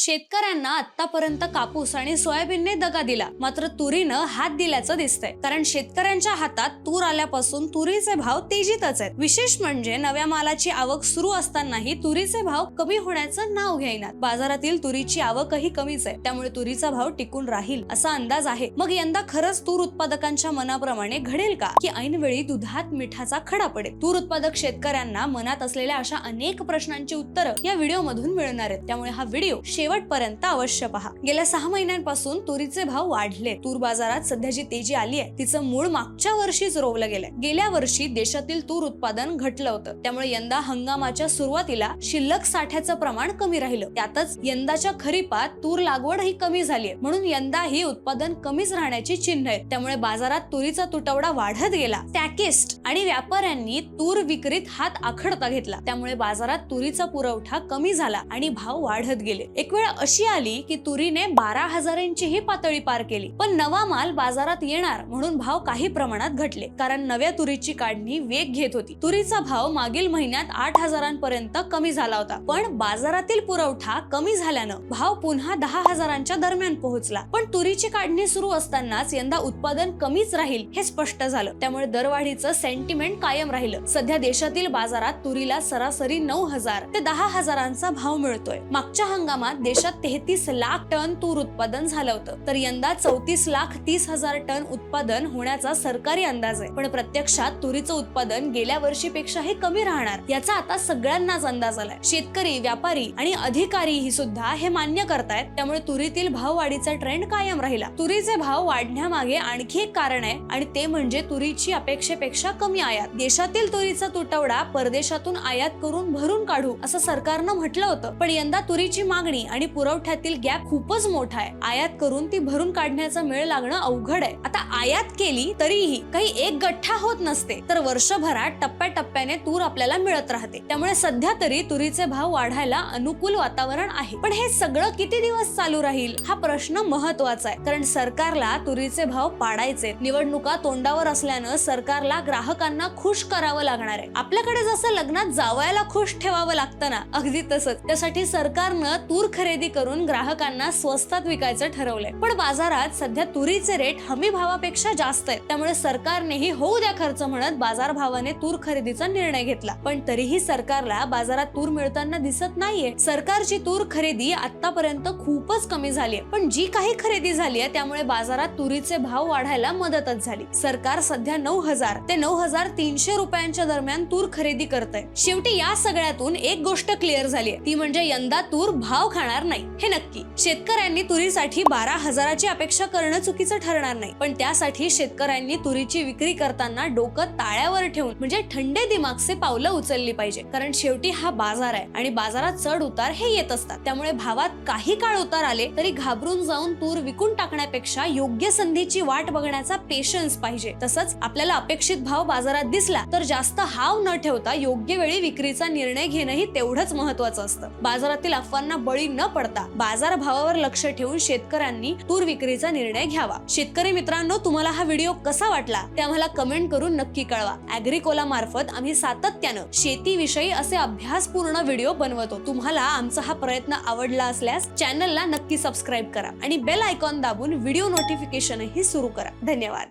शेतकऱ्यांना आतापर्यंत कापूस आणि सोयाबीनने दगा दिला. मात्र तुरीनं हात दिल्याचं दिसतंय. कारण शेतकऱ्यांच्या हातात तूर आल्यापासून तुरीचे भाव तेजीतच आहेत. विशेष म्हणजे नव्या मालाची आवक सुरू असतानाही तुरीचे भाव कमी होण्याचं नाव घेईनात. बाजारातील तुरीची आवकही कमीच आहे. त्यामुळे तुरीचा भाव टिकून राहील असा अंदाज आहे. मग यंदा खरंच तूर उत्पादकांच्या मनाप्रमाणे घडेल का? की ऐनवेळी दुधात मिठाचा खडा पडेल? तूर उत्पादक शेतकऱ्यांना मनात असलेल्या अशा अनेक प्रश्नांची उत्तरं या व्हिडिओ मधून मिळणार आहेत. त्यामुळे हा व्हिडिओ शेवटपर्यंत अवश्य पहा. गेल्या सहा महिन्यांपासून तुरीचे भाव वाढले. तूर बाजारात सध्या जी तेजी आली आहे. तिचं मूळ मागच्या वर्षीच रोवलं गेलंय. गेल्या वर्षी देशातील तूर उत्पादन घटलं होतं. त्यामुळे यंदा हंगामाच्या सुरुवातीला शिल्लक साठ्याचं प्रमाण कमी राहिलं. त्यातच यंदाच्या खरीपात तूर लागवड ही कमी झाली आहे म्हणून यंदाही उत्पादन कमीच राहण्याची चिन्ह आहेत. त्यामुळे बाजारात तुरीचा तुटवडा वाढत गेला. टॅकिस्ट आणि व्यापाऱ्यांनी तूर विक्रीत हात आखडता घेतला. त्यामुळे बाजारात तुरीचा पुरवठा कमी झाला आणि भाव वाढत गेले. एक वेळ अशी आली की तुरीने बारा हजारांचीही पातळी पार केली. पण नवा माल बाजारात येणार म्हणून भाव काही प्रमाणात घटले. कारण नव्या तुरीची काढणी वेग घेत होती. तुरीचा भाव मागील महिन्यात आठ हजारांपर्यंत कमी झाला होता. पण बाजारातील पुरवठा कमी झाल्यानं भाव पुन्हा दहा हजारांच्या दरम्यान पोहोचला. पण तुरीची काढणी सुरू असतानाच यंदा उत्पादन कमीच राहील हे स्पष्ट झालं. त्यामुळे दरवाढीचं सेंटिमेंट कायम राहिलं. सध्या देशातील बाजारात तुरीला सरासरी नऊ हजार ते दहा हजारांचा भाव मिळतोय. मागच्या हंगामात देशात तेहतीस लाख टन तूर उत्पादन झालं होतं. तर यंदा चौतीस लाख तीस हजार टन उत्पादन होण्याचा सरकारी अंदाज आहे. पण प्रत्यक्षात तुरीचं उत्पादन गेल्या वर्षीपेक्षाही कमी राहणार याचा आता सगळ्यांनाच अंदाज आलाय. शेतकरी व्यापारी आणि अधिकारी ही सुद्धा हे मान्य करतायत. त्यामुळे तुरीतील भाव वाढीचा ट्रेंड कायम राहिला. तुरीचे भाव वाढण्यामागे आणखी एक कारण आहे आणि ते म्हणजे तुरीची अपेक्षेपेक्षा कमी आयात. देशातील तुरीचा तुटवडा परदेशातून आयात करून भरून काढू असं सरकारनं म्हटलं होतं. पण यंदा तुरीची मागणी आणि पुरवठ्यातील गॅप खूपच मोठा आहे. आयात करून ती भरून काढण्याचा मेळ लागणं अवघड आहे. आता आयात केली तरीही काही एक गठ्ठा होत नसते तर वर्षभरात टप्प्याटप्प्याने तूर आपल्याला मिळत राहते. त्यामुळे सध्या तरी तुरीचे भाव वाढायला अनुकूल वातावरण आहे. पण हे सगळं किती दिवस चालू राहील हा प्रश्न महत्त्वाचा आहे. कारण सरकारला तुरीचे भाव पाडायचे निवडणुका तोंडावर असल्यानं सरकारला ग्राहकांना खुश करावं लागणार आहे. आपल्याकडे जसं लग्नात जावयाला खुश ठेवावं लागतं ना अगदी तसंच. त्यासाठी सरकारनं तूर खरेदी करून ग्राहकांना स्वस्तात विकायचं ठरवलंय. पण बाजारात सध्या तुरीचे रेट हमी भावापेक्षा जास्त आहेत. त्यामुळे सरकारनेही होऊ द्या खर्च म्हणत बाजार भावाने तूर खरेदीचा निर्णय घेतला. पण तरीही सरकारला बाजारात तूर मिळताना दिसत नाहीये. सरकारची तूर खरेदी आतापर्यंत खूपच कमी झाली आहे पण जी काही खरेदी झाली आहे त्यामुळे बाजारात तुरीचे भाव वाढायला मदतच झाली. सरकार सध्या नऊ हजार ते नऊ हजार तीनशे रुपयांच्या दरम्यान तूर खरेदी करत आहे शेवटी या सगळ्यातून एक गोष्ट क्लिअर झाली आहे ती म्हणजे यंदा तूर भाव खाणार नाही. हे नक्की. शेतकऱ्यांनी तुरीसाठी बारा हजाराची अपेक्षा करणं चुकीचं ठरणार नाही. पण त्यासाठी शेतकऱ्यांनी तुरीची विक्री करताना डोकं ताळ्यावर ठेवून म्हणजे थंडे दिमागचे पावलं उचलली पाहिजे. कारण शेवटी हा बाजार आहे आणि बाजारात चढ उतार हे येत असतात. त्यामुळे भावात काही काळ उतार आले तरी घाबरून जाऊन तूर विकून टाकण्यापेक्षा योग्य संधीची वाट बघण्याचा पेशन्स पाहिजे. तसंच आपल्याला अपेक्षित भाव बाजारात दिसला तर जास्त हाव न ठेवता योग्य वेळी विक्रीचा निर्णय घेणंही तेवढंच महत्वाचं असतं. बाजारातील अफवांना बळी न पडता बाजार भावावर लक्ष ठेवून शेतकऱ्यांनी तूर विक्रीचा निर्णय घ्यावा. शेतकरी मित्रांनो तुम्हाला हा व्हिडिओ कसा वाटला? ते आम्हाला कमेंट करून नक्की कळवा. अॅग्रिकोला मार्फत आम्ही सातत्यानं शेतीविषयी असे अभ्यासपूर्ण व्हिडिओ बनवतो. तुम्हाला आमचा हा प्रयत्न आवडला असल्यास चॅनलला नक्की सबस्क्राईब करा आणि बेल आयकॉन दाबून व्हिडिओ नोटिफिकेशनही सुरू करा. धन्यवाद.